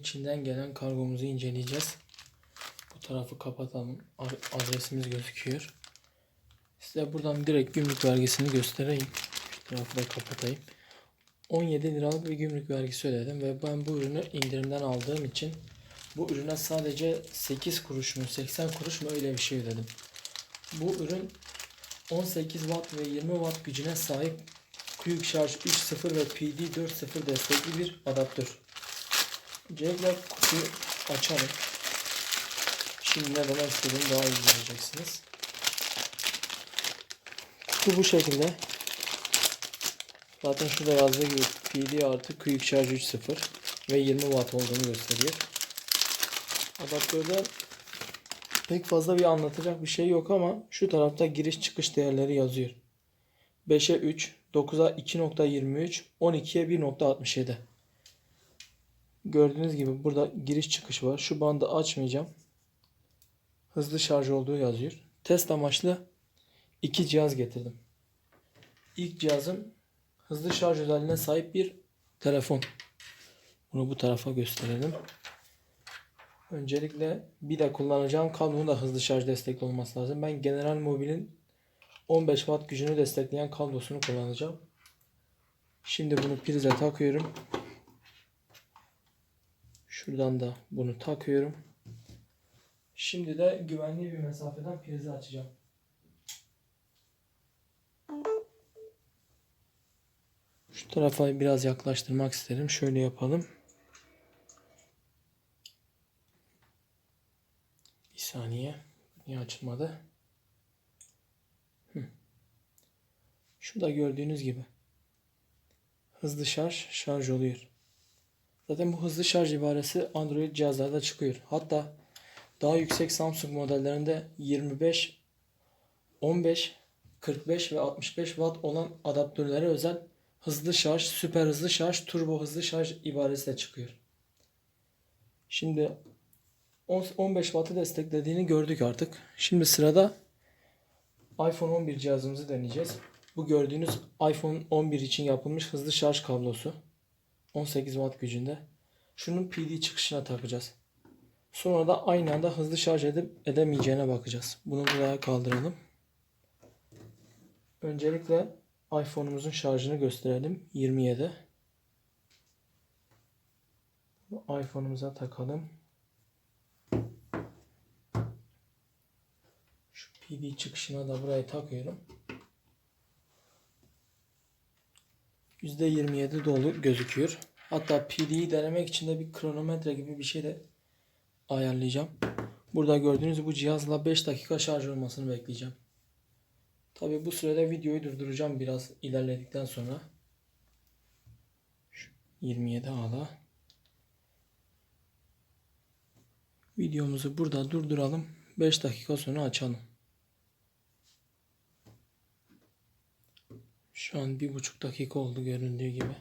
İçinden gelen kargomuzu inceleyeceğiz. Bu tarafı kapatalım. Adresimiz gözüküyor. Size buradan direkt gümrük vergisini göstereyim. Şu tarafı da kapatayım. 17 liralık bir gümrük vergisi ödedim ve ben bu ürünü indirimden aldığım için bu ürüne sadece 8 kuruş mu 80 kuruş mu öyle bir şey ödedim. Bu ürün 18 watt ve 20 watt gücüne sahip Quick Charge 3.0 ve PD 4.0 destekli bir adaptör. Öncelikle kutuyu açalım. Şimdi ne demek istediğimi daha iyi göreceksiniz. Kutu bu şekilde. Zaten şurada yazdığı gibi PD artı Quick Charge 3.0 ve 20 watt olduğunu gösteriyor. Adaptörde pek fazla bir anlatacak bir şey yok ama şu tarafta giriş çıkış değerleri yazıyor. 5'e 3, 9'a 2.23, 12'ye 1.67. Gördüğünüz gibi burada giriş çıkış var. Şu bandı açmayacağım. Hızlı şarj olduğu yazıyor. Test amaçlı iki cihaz getirdim. İlk cihazım hızlı şarj özelliğine sahip bir telefon. Bunu bu tarafa gösterelim. Öncelikle bir de kullanacağım kablonun da hızlı şarj destekli olması lazım. Ben General Mobile'in 15 watt gücünü destekleyen kablosunu kullanacağım. Şimdi bunu prize takıyorum. Şuradan da bunu takıyorum. Şimdi de güvenli bir mesafeden prizi açacağım. Şu tarafa biraz yaklaştırmak isterim. Şöyle yapalım. Bir saniye. Niye açılmadı? Şurada gördüğünüz gibi. Hızlı şarj şarj oluyor. Zaten bu hızlı şarj ibaresi Android cihazlarda çıkıyor. Hatta daha yüksek Samsung modellerinde 25, 15, 45 ve 65 watt olan adaptörlere özel hızlı şarj, süper hızlı şarj, turbo hızlı şarj ibaresi de çıkıyor. Şimdi 10 15 wattı desteklediğini gördük artık. Şimdi sırada iPhone 11 cihazımızı deneyeceğiz. Bu gördüğünüz iPhone 11 için yapılmış hızlı şarj kablosu. 18 watt gücünde. Şunun PD çıkışına takacağız. Sonra da aynı anda hızlı şarj edip edemeyeceğine bakacağız. Bunu buraya kaldıralım. Öncelikle iPhone'umuzun şarjını gösterelim. 27. iPhone'umuza takalım. Şu PD çıkışına da buraya takıyorum. %27 dolu gözüküyor. Hatta PD'yi denemek için de bir kronometre gibi bir şey de ayarlayacağım. Burada gördüğünüz bu cihazla 5 dakika şarj olmasını bekleyeceğim. Tabi bu sürede videoyu durduracağım biraz ilerledikten sonra. Şu 27 ala. Videomuzu burada durduralım. 5 dakika sonra açalım. Şu an bir buçuk dakika oldu göründüğü gibi.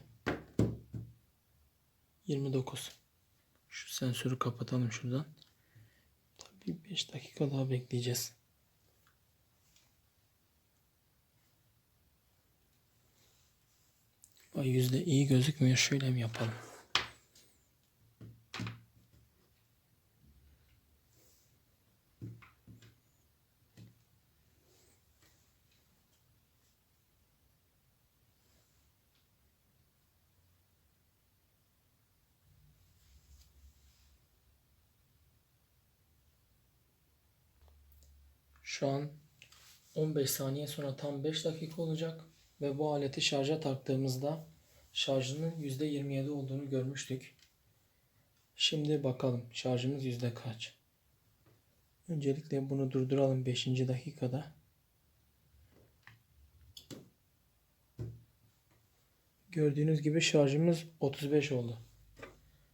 29. Şu sensörü kapatalım şuradan. Tabii 5 dakika daha bekleyeceğiz. Vay yüzde iyi gözükmüyor. Şöyle mi yapalım? Şu an 15 saniye sonra tam 5 dakika olacak ve bu aleti şarja taktığımızda şarjının %27 olduğunu görmüştük. Şimdi bakalım şarjımız yüzde kaç. Öncelikle bunu durduralım 5. dakikada. Gördüğünüz gibi şarjımız 35 oldu.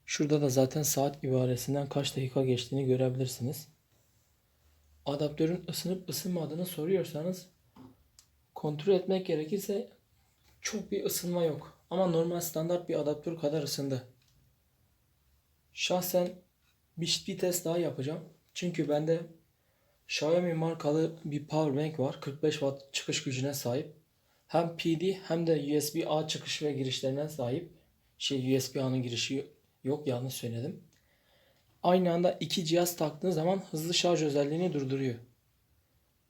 Şurada da zaten saat ibaresinden kaç dakika geçtiğini görebilirsiniz. Adaptörün ısınıp ısınmadığını soruyorsanız kontrol etmek gerekirse çok bir ısınma yok. Ama normal standart bir adaptör kadar ısındı. Şahsen bir, bir test daha yapacağım. Çünkü bende Xiaomi markalı bir power bank var. 45 watt çıkış gücüne sahip. Hem PD hem de USB A çıkış ve girişlerine sahip. Şey USB A'nın girişi yok yanlış söyledim. Aynı anda iki cihaz taktığınız zaman hızlı şarj özelliğini durduruyor.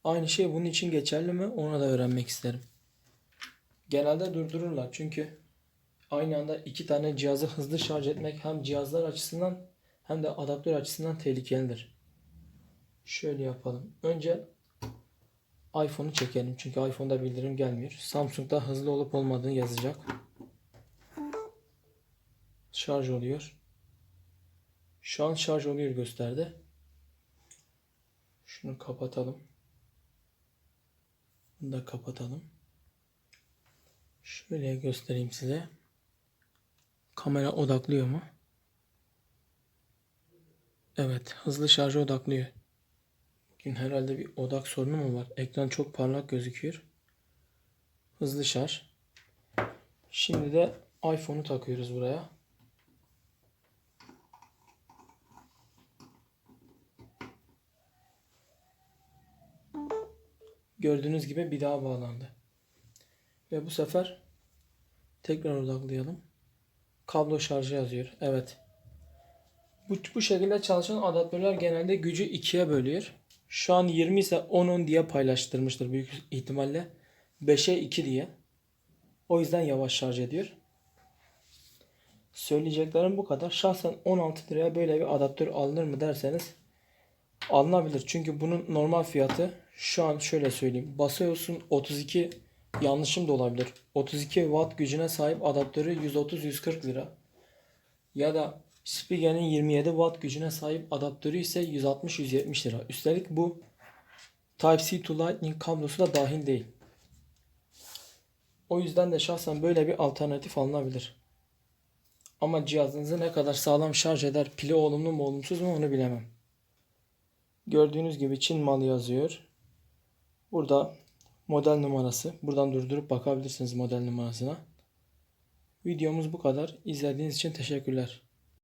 Aynı şey bunun için geçerli mi? Onu da öğrenmek isterim. Genelde durdururlar çünkü aynı anda iki tane cihazı hızlı şarj etmek hem cihazlar açısından hem de adaptör açısından tehlikelidir. Şöyle yapalım. Önce iPhone'u çekelim. Çünkü iPhone'da bildirim gelmiyor. Samsung'da hızlı olup olmadığını yazacak. Şarj oluyor. Şu an şarj oluyor gösterdi. Şunu kapatalım. Bunu da kapatalım. Şöyle göstereyim size. Kamera odaklıyor mu? Evet, hızlı şarja odaklıyor. Bugün herhalde bir odak sorunu mu var? Ekran çok parlak gözüküyor. Hızlı şarj. Şimdi de iPhone'u takıyoruz buraya. Gördüğünüz gibi bir daha bağlandı. Ve bu sefer tekrar odaklayalım. Kablo şarjı yazıyor. Evet. Bu, bu şekilde çalışan adaptörler genelde gücü ikiye bölüyor. Şu an 20 ise 10-10 diye paylaştırmıştır büyük ihtimalle. 5'e 2 diye. O yüzden yavaş şarj ediyor. Söyleyeceklerim bu kadar. Şahsen 16 liraya böyle bir adaptör alınır mı derseniz alınabilir. Çünkü bunun normal fiyatı şu an şöyle söyleyeyim. Basıyorsun 32 yanlışım da olabilir. 32 watt gücüne sahip adaptörü 130-140 lira. Ya da Spigen'in 27 watt gücüne sahip adaptörü ise 160-170 lira. Üstelik bu Type-C to Lightning kablosu da dahil değil. O yüzden de şahsen böyle bir alternatif alınabilir. Ama cihazınızı ne kadar sağlam şarj eder, pili olumlu mu olumsuz mu onu bilemem. Gördüğünüz gibi Çin malı yazıyor. Burada model numarası. Buradan durdurup bakabilirsiniz model numarasına. Videomuz bu kadar. İzlediğiniz için teşekkürler.